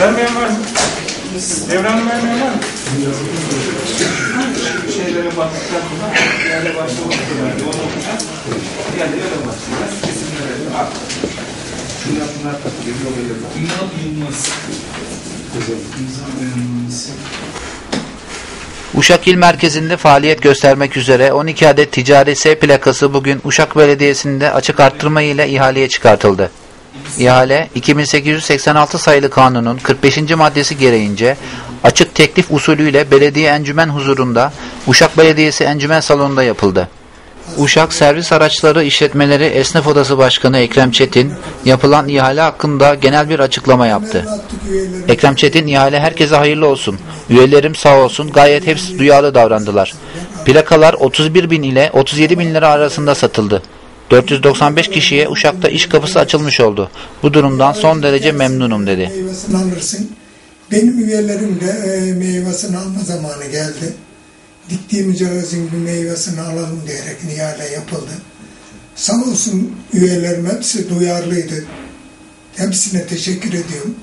Vermeyen var mı? Devran vermeyen var mı? Şeylere baktıktan sonra yerle başlamak yani. Onu okuyacağız. Öyle başlayacağız. Kesimlere al. Şunlar bunlar takılıyor. Yok öyle bak. İmam Yılmaz. İmza beyannameesi. Uşak İl Merkezi'nde faaliyet göstermek üzere 12 adet ticari S plakası bugün Uşak Belediyesi'nde açık arttırma ile ihaleye çıkartıldı. İhale 2886 sayılı kanunun 45. maddesi gereğince açık teklif usulüyle belediye encümen huzurunda Uşak Belediyesi Encümen Salonu'nda yapıldı. Uşak Servis Araçları İşletmeleri Esnaf Odası Başkanı Ekrem Çetin yapılan ihale hakkında genel bir açıklama yaptı. Ekrem Çetin ihale herkese hayırlı olsun. Üyelerim sağ olsun gayet hepsi duyarlı davrandılar. Plakalar 31 bin ile 37 bin lira arasında satıldı. 495 kişiye Uşak'ta iş kapısı açılmış oldu. Bu durumdan son derece memnunum dedi. Meyvesini alırsın. Benim üyelerim de e, meyvesini alma zamanı geldi. Diktiğimiz ağacın bir meyvesini alalım diyerek ihale yapıldı. Sağ olsun üyelerim hepsi duyarlıydı. Hepsine teşekkür ediyorum.